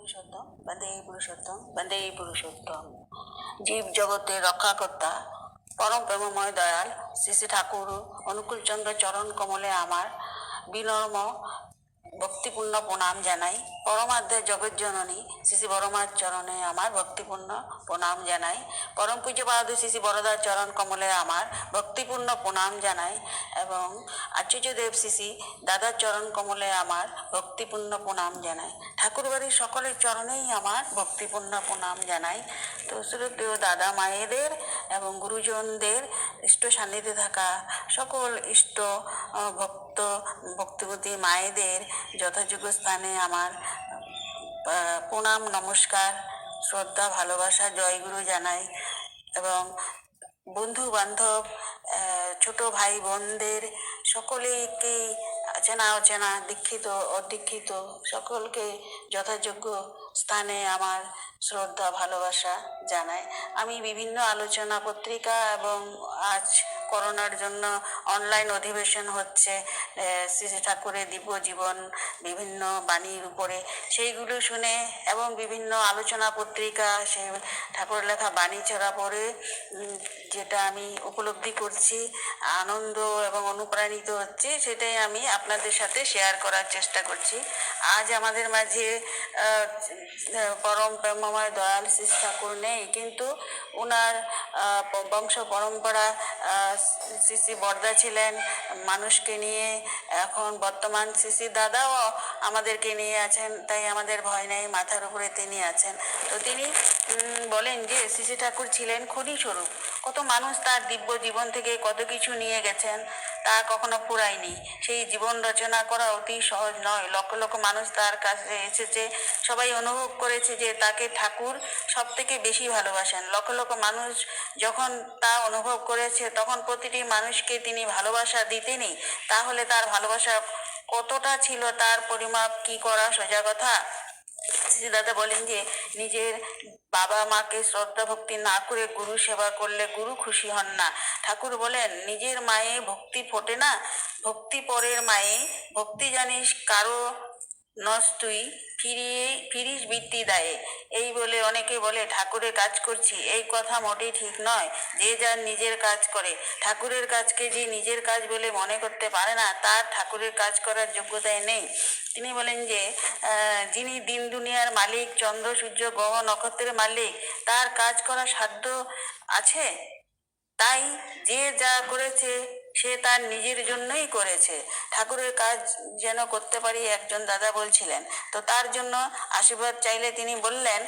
পুরুষোত্তম, বন্দে পুরুষোত্তম বন্দে পুরুষোত্তম। জীব জগতের রক্ষাকর্তা, পরম প্রেমময় দয়াল, শ্রী শ্রী ঠাকুর অনুকূলচন্দ্র চরণ কমলে আমার, বিনর্ম ভক্তিপূর্ণ প্রণাম জানাই। পরমাধ্যে জগৎ জননী শ্রী বড়মার চরণে আমার ভক্তিপূর্ণ প্রণাম জানাই। পরম পূজ্যপাদ শ্রী শ্রী বড়দার চরণ কমলে আমার ভক্তিপূর্ণ প্রণাম জানাই এবং আচার্যদেব শ্রী শ্রী দাদার চরণ কমলে আমার ভক্তিপূর্ণ প্রণাম জানাই। ঠাকুরবাড়ির সকলের চরণেই আমার ভক্তিপূর্ণ প্রণাম জানাই। তো শ্রদ্ধেয় দাদা মায়েদের এবং গুরুজনদের ইষ্ট সান্নিধ্যে থাকা সকল ইষ্ট ভক্ত, ভক্তিবতী মায়েদের যথাযোগ্য স্থানে আমার প্রণাম, নমস্কার, শ্রদ্ধা, ভালোবাসা জয়গুরু জানাই এবং বন্ধু বান্ধব ছোট ভাই বোনদের সকলেকেই চেনা অচেনা, দীক্ষিত, অদীক্ষিত, সকলকে যথাযোগ্য স্থানে আমার শ্রদ্ধা, ভালোবাসা জানাই আমি বিভিন্ন আলোচনা পত্রিকা এবং আজ করোনার জন্য অনলাইন অধিবেশন হচ্ছে। শ্রী ঠাকুরের দিব্য জীবন বিভিন্ন বাণীর উপরে। সেইগুলো শুনে এবং বিভিন্ন আলোচনা পত্রিকা সেই ঠাকুরের লেখা বাণী ছড়া পড়ে যেটা আমি উপলব্ধি করছি, আনন্দ এবং অনুপ্রাণিত হচ্ছে, সেটাই আমি আপনাদের সাথে শেয়ার করার চেষ্টা করছি। আজ আমাদের মাঝে পরম প্রেমময় দয়াল শ্রী ঠাকুর নেই, কিন্তু ওনার বংশ পরম্পরা শ্রী বর্দা ছিলেন, মানুষকে নিয়ে এখন বর্তমান শ্রী দাদাও আমাদেরকে নিয়ে আছেন, তাই আমাদের ভয় নেই, মাথার উপরে তিনি আছেন। তো তিনি বলেন যে শ্রী ঠাকুর ছিলেন খুনি স্বরূপ কত মানুষ তার দিব্য জীবন থেকে কত কিছু নিয়ে গেছেন। তা কখনো ফুরায়নি। সেই জীবন রচনা করা অতি সহজ নয়। লক্ষ লক্ষ মানুষ তার কাছে এসেছে। সবাই অনুভব করেছে যে তাকে ঠাকুর সব থেকে বেশি ভালোবাসেন। লক্ষ লক্ষ মানুষ যখন তা অনুভব করেছে, তখন প্রতিটি মানুষকে তিনি ভালোবাসা দিতেনি তাহলে তার ভালোবাসা কতটা ছিল, তার পরিমাপ কি করা সোজা কথা? শ্রী দাদা বলেন যে, নিজের বাবা মাকে শ্রদ্ধা ভক্তি না করে গুরু সেবা করলে গুরু খুশি হন না। ঠাকুর বলেন, নিজের মায়ে ভক্তি ফোটে না। ভক্তি পরের মায়ে। ভক্তি জানিস, কারও নস তুই ফিরিয়ে, ফিরিস বৃত্তি দেয়। এই বলে অনেকে বলে, ঠাকুরের কাজ করছি। এই কথা মোটেই ঠিক নয়। যে যার নিজের কাজ করে। ঠাকুরের কাজকে যে নিজের কাজ বলে মনে করতে পারে না, তার ঠাকুরের কাজ করার যোগ্যতায় নেই। তিনি বলেন যে যিনি দিন দুনিয়ার মালিক, চন্দ্র, সূর্য, গ্রহ, নক্ষত্রের মালিক, তার কাজ করার সাধ্য আছে? তাই যে যা করেছে সে তার নিজের জন্যই করেছে। ঠাকুরের কাজ যেন করতে পারি, একজন দাদা বলছিলেন। তো তার জন্য আশীর্বাদ চাইলে তিনি বললেন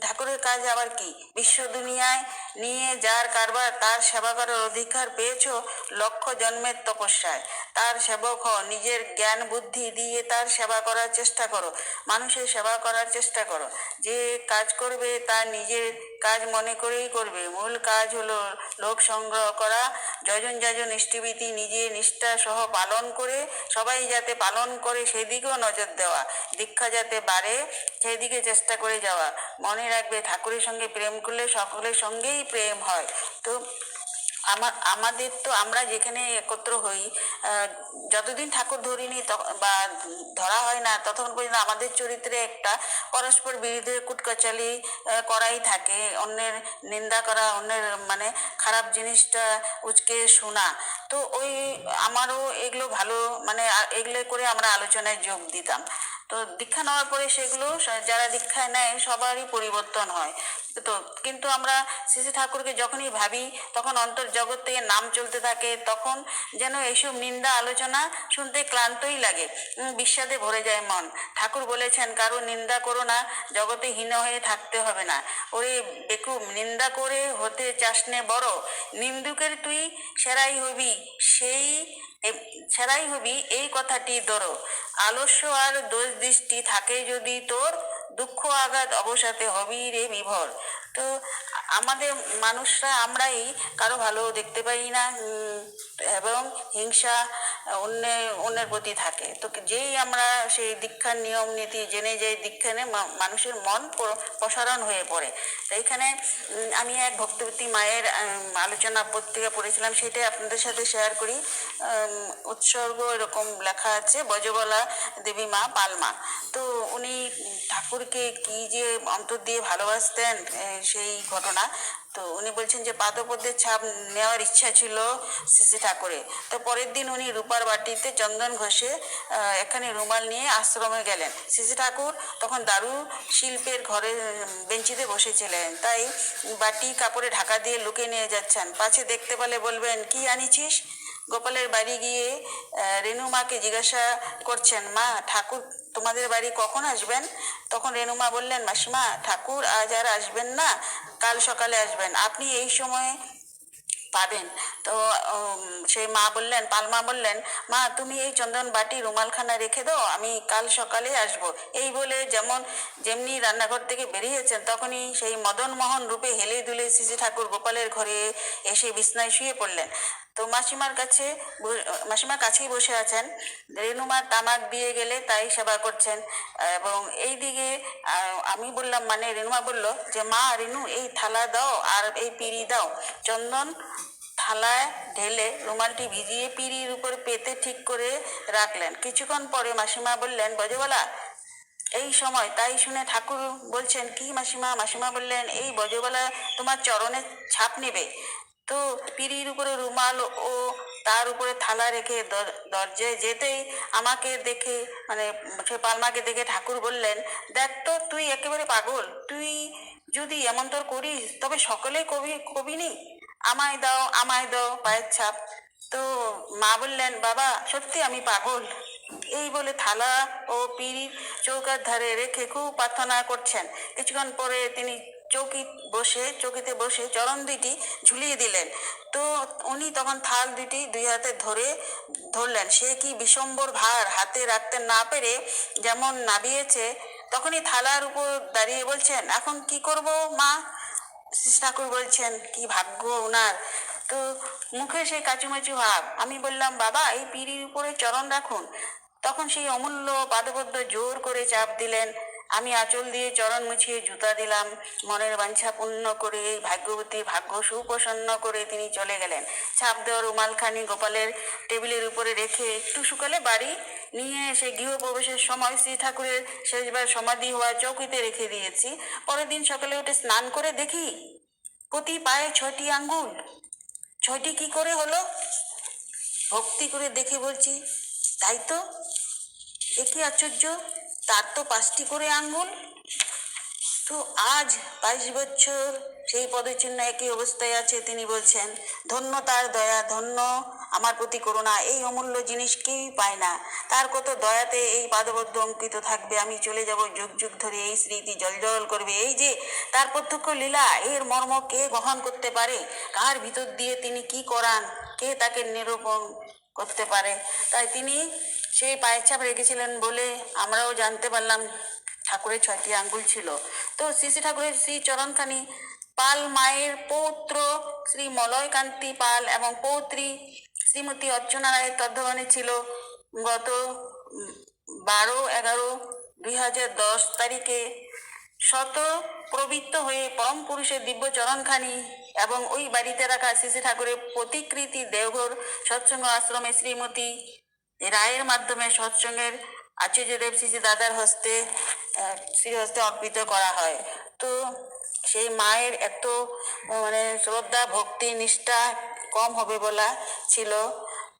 ঠাকুরের কাজ আবার কি? বিশ্ব দুনিয়ায় নিয়ে যার কারবার, তার সেবা করার অধিকার পেয়েছ লক্ষ জন্মের তপস্যায়। তার সেবক হও, নিজের জ্ঞান বুদ্ধি দিয়ে তার সেবা করার চেষ্টা করো, মানুষের সেবা করার চেষ্টা করো। যে কাজ করবে তার নিজের কাজ মনে করেই করবে। মূল কাজ হলো লোক সংগ্রহ করা, যজন যাজন ইষ্টিবীতি নিজে নিষ্ঠা সহ পালন করে, সবাই যাতে পালন করে সেদিকেও নজর দেওয়া, দীক্ষা যাতে বাড়ে সেদিকে চেষ্টা করে যাওয়া। মনে রাখবে ঠাকুরের সঙ্গে প্রেম করলে সকলের সঙ্গেই প্রেম হয়। তো আমার, আমাদের তো আমরা যেখানে একত্র হই যতদিন ঠাকুর ধরিনি বা ধরা হয় না, ততক্ষণ পর্যন্ত আমাদের চরিত্রে একটা পরস্পর বিরুদ্ধে কুটকাচালি করাই থাকে। অন্যের নিন্দা করা, অন্যের মানে খারাপ জিনিসটা উচকে শোনা। তো ওই আমারও এগুলো ভালো মানে এগুলো করে আমরা আলোচনায় যোগ দিতাম। তো দীক্ষা নেওয়ার পরে সেগুলো যারা দীক্ষায় নেয়, সবারই পরিবর্তন হয়। তো কিন্তু আমরা শ্রী ঠাকুরকে যখনই ভাবি, তখন অন্তর জগৎ থেকে নাম চলতে থাকে, তখন যেন এইসব নিন্দা, আলোচনা শুনতে ক্লান্তই লাগে বিষাদে ভরে যায় মন। ঠাকুর বলেছেন, কারও নিন্দা করো না, জগতে হীন হয়ে থাকতে হবে না। ওরে বেকুব, নিন্দা করে হতে চাসনে বড়। নিন্দুকের তুই সেরাই হবি, সেই সেরাই হবি এই কথাটি ধরো। আলস্য আর দোষ দৃষ্টি থাকে যদি তোর দুঃখ আঘাত অবসাতে হবি রে বিভোর। তো আমাদের মানুষরা আমরাই কারও ভালো দেখতে পাই না এবং হিংসা অন্যের অন্যের প্রতি থাকে। তো যেই আমরা সেই দীক্ষার নিয়ম নীতি জেনে যাই, দীক্ষানে মানুষের মন প্রসারণ হয়ে পড়ে। তো এখানে আমি এক ভক্তবতী মায়ের আলোচনা পত্রিকা পড়েছিলাম, সেটাই আপনাদের সাথে শেয়ার করি। উৎসর্গ এরকম লেখা আছে, বজবলা দেবী মা পালমা। তো উনি ঠাকুরকে কি যে অন্তর দিয়ে ভালোবাসতেন সেই ঘটনা। তো উনি বলছেন যে পাদপদ্মের ছাপ নেওয়ার ইচ্ছা ছিল শ্রী ঠাকুরে। তো পরের দিন উনি রূপার বাটিতে চন্দন ঘষে এখানে রুমাল নিয়ে আশ্রমে গেলেন। শ্রী ঠাকুর তখন দারু শিল্পের ঘরে বেঞ্চিতে বসেছিলেন। তাই বাটি কাপড়ে ঢাকা দিয়ে লুকে নিয়ে যাচ্ছেন। পাছে দেখতে পেলে বলবেন, কি আনিছিস? গোপালের বাড়ি গিয়ে রেণু মাকে জিজ্ঞাসা করছেন, মা, ঠাকুর তোমাদের বাড়ি কখন আসবেন? তখন রেণুমা বললেন, মাসিমা, ঠাকুর আজ আর আসবেন না, কাল সকালে আসবেন, আপনি এই সময়ে পাবেন। তো সেই মা বললেন, পালমা বললেন, মা, তুমি এই চন্দন বাটি রুমালখানা রেখে দাও, আমি কাল সকালে আসব। এই বলে যেমন, যেমনি রান্নাঘর থেকে বেরিয়েছেন, তখনই সেই মদন মোহন রূপে হেলে দুলে শ্রী ঠাকুর গোপালের ঘরে এসে বিছনায় শুয়ে পড়লেন। তো মাসিমার কাছে মাসিমার কাছেই বসে আছেন। রেণুমার তামাক দিয়ে গেলে তাই সেবা করছেন। এবং এই দিকে আমি বললাম মানে রেণুমা বলল যে, মা, রেণু, এই থালা দাও আর এই পিড়ি দাও। চন্দন থালায় ঢেলে রুমালটি ভিজিয়ে পিঁড়ির উপর পেতে ঠিক করে রাখলেন। কিছুক্ষণ পরে মাসিমা বললেন বজবলা এই সময় তাই শুনে ঠাকুর বলছেন, কি মাসিমা? মাসিমা বললেন, এই বজবলা তোমার চরণে ছাপ নেবে। তো পিঁড়ির উপরে রুমাল ও তার উপরে থালা রেখে দরজায় যেতেই আমাকে দেখে মানে সে পালমাকে দেখে ঠাকুর বললেন, দেখ তো, তুই একেবারে পাগল। তুই যদি এমন তোর করিস, তবে সকলেই কবি কবি নেই আমায় দাও আমায় দাও, পায়ের ছাপ। তো মা বললেন, বাবা, সত্যি আমি পাগল। এই বলে থালা ও পিড়ি চৌকার ধারে রেখে খুব প্রার্থনা করছেন। কিছুক্ষণ পরে তিনি চৌকি বসে, চৌকিতে বসে চরণ দুইটি ঝুলিয়ে দিলেন। তো উনি তখন থাল দুটি দুই হাতে ধরে ধরলেন। সে কি বিশম্বর ভার হাতে রাখতে না পেরে যেমন নাবিয়েছে, তখনই থালার উপর দাঁড়িয়ে বলছেন, এখন কি করব, মা? ঠাকুর বলছেন, কি ভাগ্য ওনার তো মুখে সেই কাচুমাচু ভাব। আমি বললাম, বাবা, এই পিঁড়ির উপরে চরণ রাখুন। তখন সেই অমূল্য পাদপদ্ম জোর করে চাপ দিলেন। আমি আঁচল দিয়ে চরণ মুছিয়ে জুতা দিলাম। মনের বাঞ্ছা পূর্ণ করে, ভাগ্যবতী ভাগ্য সুপ্রসন্ন করে তিনি চলে গেলেন। ছাপ দেওয়া রুমালখানি গোপালের টেবিলের উপরে রেখে একটু শুকালে বাড়ি নিয়ে এসে গৃহপ্রবেশের সময় শ্রী ঠাকুরের শেষবার সমাধি হওয়া চৌকিতে রেখে দিয়েছি। পরের দিন সকালে উঠে স্নান করে দেখি প্রতি পায়ে ছয়টি আঙ্গুল। ছয়টি কি করে হলো? ভক্তি করে দেখে বলছি, তাই তো? এ কি আশ্চর্য! তার তো পাঁচটি করে আঙ্গুল। তো আজ বাইশ বছর সেই পদচিহ্ন একই অবস্থায় আছে, তিনি বলছেন, ধন্য তার দয়া, ধন্য আমার প্রতি করুণা, এই অমূল্য জিনিস কেউই পায় না। তার কত দয়াতে এই পাদবদ্ধ অঙ্কিত থাকবে, আমি চলে যাব যুগ যুগ ধরে, এই স্মৃতি জলজল করবে। এই যে তার প্রত্যক্ষ লীলা, এর মর্ম কে বহন করতে পারে? কার ভিতর দিয়ে তিনি কি করান? কে তাকে নিরূপণ করতে পারে। তাই তিনি সেই পায়ের ছাপ রেখেছিলেন বলে আমরাও জানতে পারলাম ঠাকুরের ছয়টি আঙ্গুল ছিল। তো শ্রী শ্রী ঠাকুরের শ্রী চরণখানি পাল মায়ের পৌত্র শ্রী মলয়কান্তি পাল এবং পৌত্রী শ্রীমতী অর্চনা রায়ের তত্ত্বাবধানে ছিল গত বারো এগারো দুই হাজার দশ তারিখে শত প্রবৃত্ত হয়ে পরম পুরুষের দিব্য চরণখানি এবং ওই বাড়িতে রাখা শ্রী ঠাকুরের প্রতিকৃতি দেওঘর সৎসঙ্গ আশ্রমে শ্রীমতী রায়ের মাধ্যমে সৎসঙ্গের আচার্যদেব শ্রী দাদার হস্তে শ্রী হস্তে অর্পিত করা হয়। তো সেই মায়ের এত মানে শ্রদ্ধা, ভক্তি, নিষ্ঠা কম হবে বলা ছিল।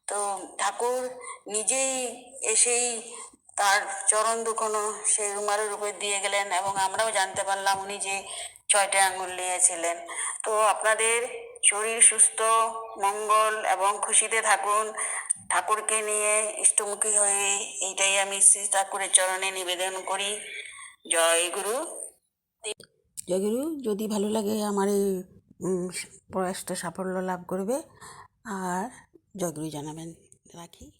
তো ঠাকুর নিজেই এসেই তার চরণ দুখনো সেই রুমালের উপর দিয়ে গেলেন এবং আমরাও জানতে পারলাম উনি যে ছয়টা আঙুল নিয়েছিলেন। তো আপনাদের শরীর সুস্থ, মঙ্গল এবং খুশিতে থাকুন। ঠাকুরকে নিয়ে ইষ্টমুখী হয়ে এইটাই আমি শ্রী ঠাকুরের চরণে নিবেদন করি। জয় গুরু। জয়গুরু যদি ভালো লাগে আমার এই প্রয়াসটা সাফল্য লাভ করবে। আর জয়গুরু জানাবেন। রাখি।